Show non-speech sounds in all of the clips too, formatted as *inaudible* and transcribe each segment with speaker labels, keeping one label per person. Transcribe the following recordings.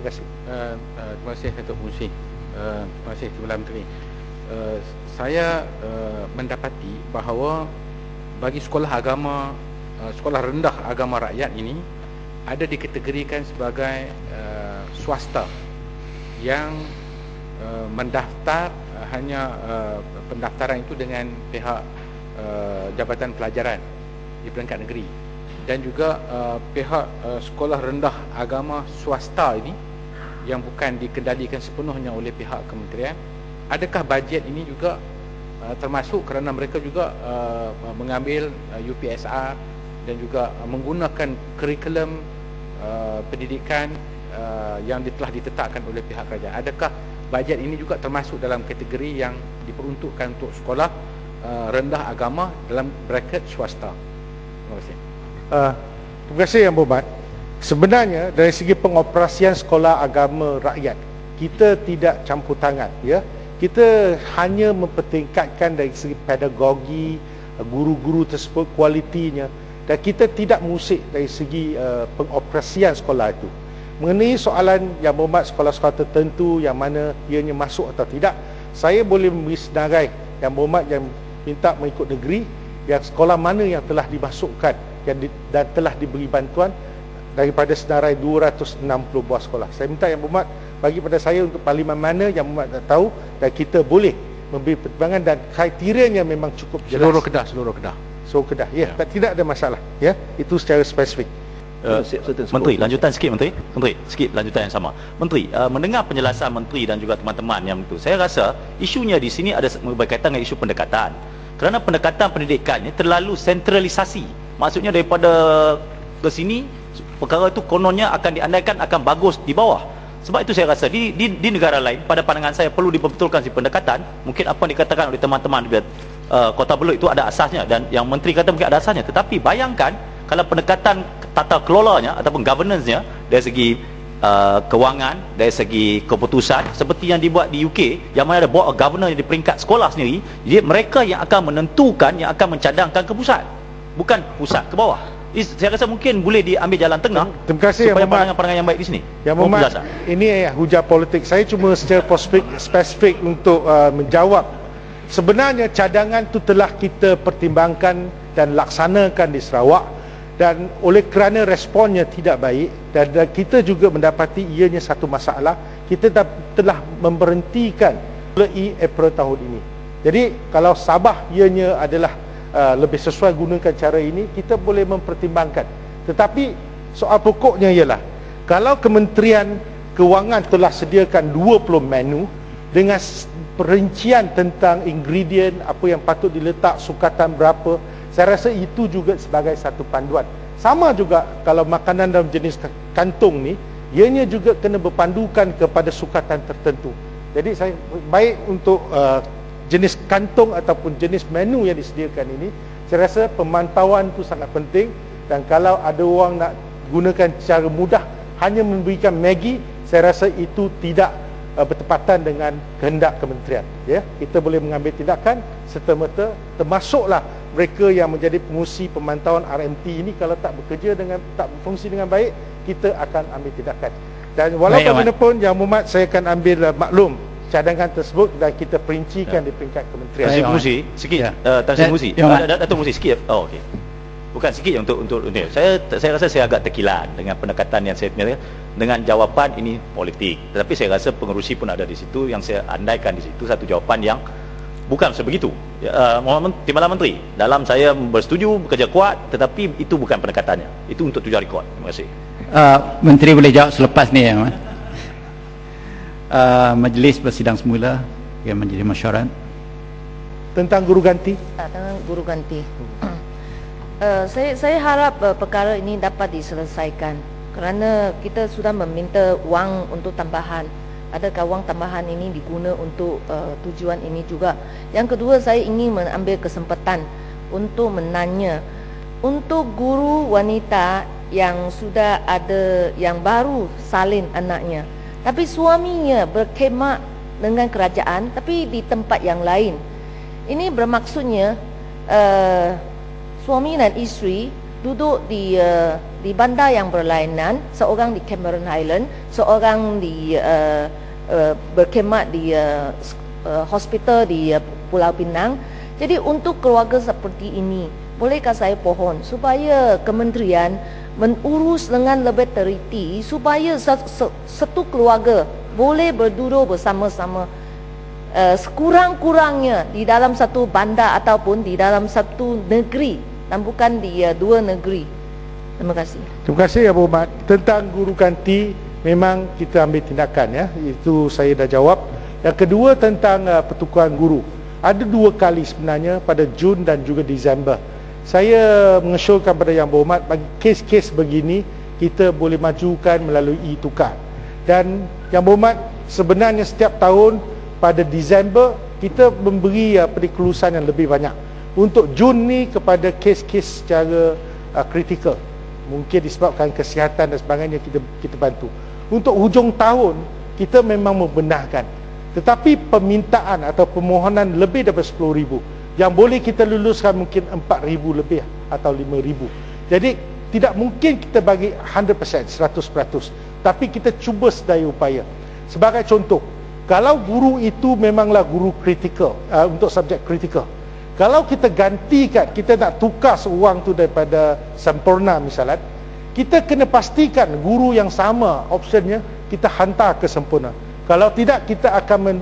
Speaker 1: Terima kasih.
Speaker 2: Uh, uh, terima kasih Datuk Musi. Uh, terima kasih Timbalan Menteri. Uh, saya uh, mendapati bahawa bagi sekolah agama uh, sekolah rendah agama rakyat ini ada dikategorikan sebagai uh, swasta yang uh, mendaftar uh, hanya uh, pendaftaran itu dengan pihak uh, Jabatan Pelajaran di peringkat negeri dan juga uh, pihak uh, sekolah rendah agama swasta ini yang bukan dikendalikan sepenuhnya oleh pihak kementerian. Adakah bajet ini juga uh, termasuk kerana mereka juga uh, mengambil uh, UPSR dan juga uh, menggunakan kurikulum uh, pendidikan uh, yang telah ditetapkan oleh pihak kerajaan? Adakah bajet ini juga termasuk dalam kategori yang diperuntukkan untuk sekolah uh, rendah agama dalam bracket swasta? Terima kasih.
Speaker 1: Uh, terima kasih Yang Berhormat. Sebenarnya dari segi pengoperasian sekolah agama rakyat, kita tidak campur tangan. ya. Kita hanya mempertingkatkan dari segi pedagogi, uh, guru-guru tersebut, kualitinya. Dan kita tidak musik dari segi uh, pengoperasian sekolah itu. Mengenai soalan Yang Berhormat sekolah-sekolah tertentu yang mana ianya masuk atau tidak, saya boleh memberi senarai Yang Berhormat yang minta mengikut negeri yang sekolah mana yang telah dimasukkan yang di, dan telah diberi bantuan daripada senarai 260 buah sekolah. Saya minta yang berhormat bagi pada saya untuk parlimen mana yang berhormat tak tahu dan kita boleh memberi pertimbangan dan kriterianya memang cukup jelas.
Speaker 2: seluruh kedah seluruh kedah
Speaker 1: Seluruh kedah. Ya, ya. tidak ada masalah. Ya, itu secara spesifik.
Speaker 3: Uh, Menteri, lanjutan sikit Menteri. Menteri, sikit lanjutan yang sama. Menteri, uh, mendengar penjelasan Menteri dan juga teman-teman yang itu, saya rasa isunya di sini ada berkaitan dengan isu pendekatan. Kerana pendekatan pendidikan ini terlalu sentralisasi maksudnya daripada ke sini perkara itu kononnya akan diandaikan akan bagus di bawah. Sebab itu saya rasa di, di, di negara lain pada pandangan saya perlu dibetulkan si pendekatan. Mungkin apa yang dikatakan oleh teman-teman uh, Kota Belud itu ada asasnya dan yang menteri kata mungkin ada asasnya. Tetapi bayangkan kalau pendekatan tata kelolanya ataupun governance-nya dari segi uh, kewangan dari segi keputusan seperti yang dibuat di UK yang mana ada board of governor di peringkat sekolah sendiri jadi mereka yang akan menentukan yang akan mencadangkan ke pusat bukan pusat ke bawah saya rasa mungkin boleh diambil jalan tengah
Speaker 1: terima kasih
Speaker 3: supaya pandangan-pandangan yang baik di sini.
Speaker 1: Yang Muhammad ini eh, hujah politik. Saya cuma secara spesifik, spesifik untuk uh, menjawab. Sebenarnya cadangan itu telah kita pertimbangkan dan laksanakan di Sarawak dan oleh kerana responnya tidak baik dan, dan kita juga mendapati ianya satu masalah kita telah memberhentikan mulai April tahun ini. Jadi kalau Sabah ianya adalah uh, lebih sesuai gunakan cara ini kita boleh mempertimbangkan. Tetapi soal pokoknya ialah kalau kementerian kewangan telah sediakan 20 menu dengan perincian tentang ingredient apa yang patut diletak sukatan berapa saya rasa itu juga sebagai satu panduan. Sama juga kalau makanan dalam jenis kantung ni ianya juga kena berpandukan kepada sukatan tertentu. Jadi saya baik untuk uh, jenis kantung ataupun jenis menu yang disediakan ini saya rasa pemantauan itu sangat penting. Dan kalau ada orang nak gunakan secara mudah hanya memberikan Maggi saya rasa itu tidak uh, bertepatan dengan kehendak kementerian ya. Kita boleh mengambil tindakan serta merta termasuklah mereka yang menjadi pengusi pemantauan RMT ini. Kalau tak bekerja dengan tak berfungsi dengan baik kita akan ambil tindakan. Dan walaupun bagaimanapun yang Muhammad saya akan ambil uh, maklum cadangan tersebut dan kita perincikan ya. di peringkat kementerian.
Speaker 3: Tansi Musi, sikit. Ya. Uh, Tansi ya. Musi. Ya. Datuk Musi sikit. Oh okey. Bukan sikit untuk untuk ini. Saya saya rasa saya agak terkilan dengan pendekatan yang saya punya dengan jawapan ini politik. Tetapi saya rasa pengerusi pun ada di situ yang saya andaikan di situ satu jawapan yang bukan sebegitu. Uh, Timbalan Menteri, dalam saya bersetuju bekerja kuat tetapi itu bukan pendekatannya. Itu untuk tujuan rekod. Terima kasih.
Speaker 4: Uh, Menteri boleh jawab selepas ni ya, Muhammad uh, majlis bersidang semula yang menjadi masyarakat
Speaker 1: tentang guru ganti?
Speaker 5: Uh, tentang guru ganti. Uh, *clears throat* saya saya harap uh, perkara ini dapat diselesaikan. Kerana kita sudah meminta wang untuk tambahan. Adakah wang tambahan ini diguna untuk uh, tujuan ini juga? Yang kedua saya ingin mengambil kesempatan untuk menanya. Untuk guru wanita yang sudah ada yang baru salin anaknya tapi suaminya berkhidmat dengan kerajaan tapi di tempat yang lain. Ini bermaksudnya uh, suami dan isteri duduk di uh, di bandar yang berlainan, seorang di Cameron Highland, seorang di uh, uh, berkhidmat di uh, uh, hospital di uh, Pulau Pinang. Jadi untuk keluarga seperti ini, bolehkah saya pohon supaya kementerian mengurus dengan lebih teliti supaya satu keluarga boleh berduduk bersama-sama uh, sekurang-kurangnya di dalam satu bandar ataupun di dalam satu negeri dan bukan di uh, dua negeri. Terima kasih.
Speaker 1: Terima kasih Abu Mat. Tentang guru kanti memang kita ambil tindakan ya. Itu saya dah jawab. Yang kedua tentang uh, pertukaran guru. Ada dua kali sebenarnya pada Jun dan juga Disember. Saya mengesyorkan pada Yang Berhormat bagi kes-kes begini kita boleh majukan melalui e-tukar. Dan Yang Berhormat sebenarnya setiap tahun pada Disember kita memberi uh, kelulusan yang lebih banyak. Untuk Jun ni kepada kes-kes secara uh, kritikal. Mungkin disebabkan kesihatan dan sebagainya kita kita bantu. Untuk hujung tahun kita memang membenarkan tetapi permintaan atau permohonan lebih daripada 10 ribu Yang boleh kita luluskan mungkin 4 ribu lebih atau 5 ribu. Jadi tidak mungkin kita bagi 100%, 100% Tapi kita cuba sedaya upaya. Sebagai contoh Kalau guru itu memanglah guru kritikal uh, Untuk subjek kritikal Kalau kita gantikan, kita nak tukar seorang tu daripada sempurna misalnya Kita kena pastikan guru yang sama optionnya Kita hantar ke sempurna. Kalau tidak kita akan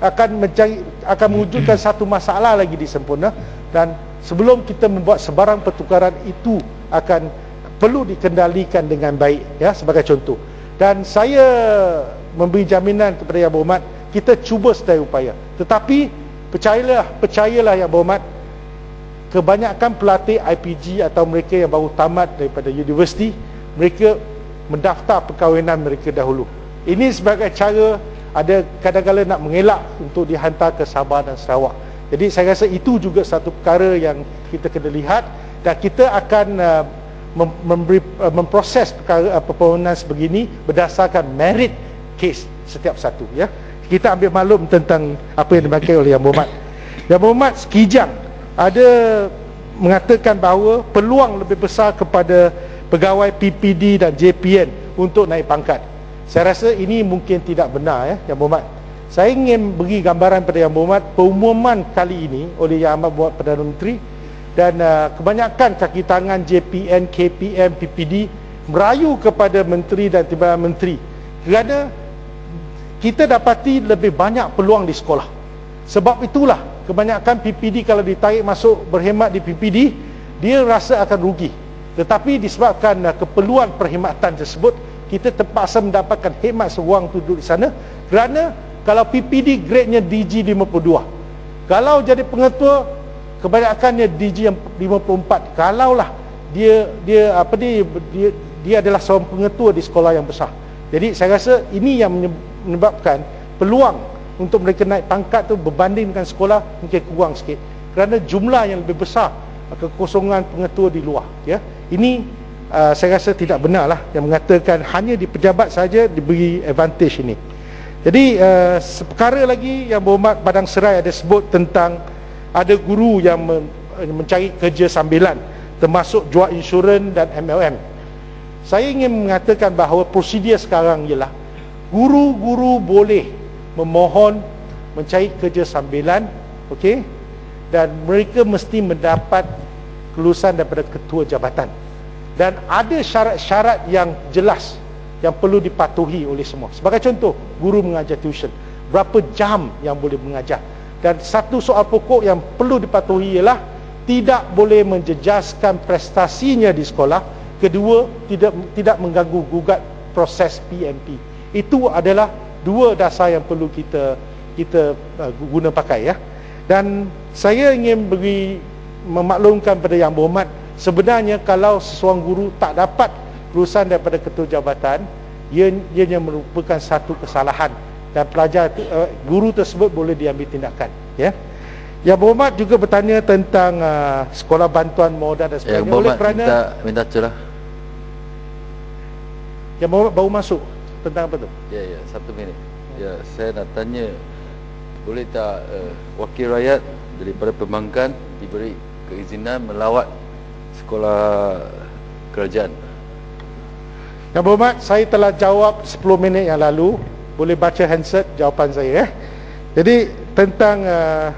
Speaker 1: akan mencari akan mewujudkan satu masalah lagi di sempurna dan sebelum kita membuat sebarang pertukaran itu akan perlu dikendalikan dengan baik ya sebagai contoh. Dan saya memberi jaminan kepada Yang Berhormat kita cuba sedaya upaya. Tetapi percayalah percayalah Yang Berhormat kebanyakan pelatih IPG atau mereka yang baru tamat daripada universiti mereka mendaftar perkahwinan mereka dahulu ini sebagai cara ada kadang-kadang nak mengelak untuk dihantar ke Sabah dan Sarawak. Jadi saya rasa itu juga satu perkara yang kita kena lihat dan kita akan uh, memberi uh, memproses perkara uh, permohonan sebegini berdasarkan merit case setiap satu ya. Kita ambil maklum tentang apa yang dimakai oleh Yang Berhormat. Yang Berhormat sekijang ada mengatakan bahawa peluang lebih besar kepada pegawai PPD dan JPN untuk naik pangkat. Saya rasa ini mungkin tidak benar ya Yang Berhormat Saya ingin beri gambaran pada Yang Berhormat Pengumuman kali ini oleh Yang Amat Buat Perdana Menteri Dan uh, kebanyakan kaki tangan JPN, KPM, PPD Merayu kepada Menteri dan Timbalan Menteri Kerana kita dapati lebih banyak peluang di sekolah. Sebab itulah kebanyakan PPD kalau ditarik masuk berhemat di PPD Dia rasa akan rugi. Tetapi disebabkan uh, keperluan perkhidmatan tersebut kita terpaksa mendapatkan khidmat seorang tu duduk di sana. Kerana kalau PPD grade-nya DG 52 kalau jadi pengetua kebanyakannya DG 54 kalaulah dia dia apa dia, dia dia adalah seorang pengetua di sekolah yang besar. Jadi saya rasa ini yang menyebabkan peluang untuk mereka naik pangkat tu berbanding dengan sekolah mungkin kurang sikit. Kerana jumlah yang lebih besar kekosongan pengetua di luar ya. Ini uh, saya rasa tidak benar lah yang mengatakan hanya di pejabat saja diberi advantage ini. Jadi uh, perkara lagi yang berhormat Padang Serai ada sebut tentang ada guru yang men mencari kerja sambilan termasuk jual insurans dan MLM. Saya ingin mengatakan bahawa prosedur sekarang ialah guru-guru boleh memohon mencari kerja sambilan okey dan mereka mesti mendapat kelulusan daripada ketua jabatan dan ada syarat-syarat yang jelas yang perlu dipatuhi oleh semua. Sebagai contoh, guru mengajar tuition, berapa jam yang boleh mengajar. Dan satu soal pokok yang perlu dipatuhi ialah tidak boleh menjejaskan prestasinya di sekolah. Kedua, tidak tidak mengganggu gugat proses PMP. Itu adalah dua dasar yang perlu kita kita uh, guna pakai ya. Dan saya ingin beri memaklumkan pada yang berhormat sebenarnya kalau seseorang guru tak dapat lulusan daripada ketua jabatan ia ianya merupakan satu kesalahan dan pelajar uh, guru tersebut boleh diambil tindakan ya. Yang berhormat juga bertanya tentang uh, sekolah bantuan modal dan sebagainya.
Speaker 6: Yang oleh kerana minta minta celah.
Speaker 1: Yang berhormat baru masuk. Tentang apa tu?
Speaker 6: Ya ya satu minit. Ya saya nak tanya boleh tak uh, wakil rakyat daripada pembangkan diberi keizinan melawat sekolah kerajaan.
Speaker 1: Yang berhormat, saya telah jawab 10 minit yang lalu. Boleh baca handset jawapan saya. Eh. Jadi tentang uh,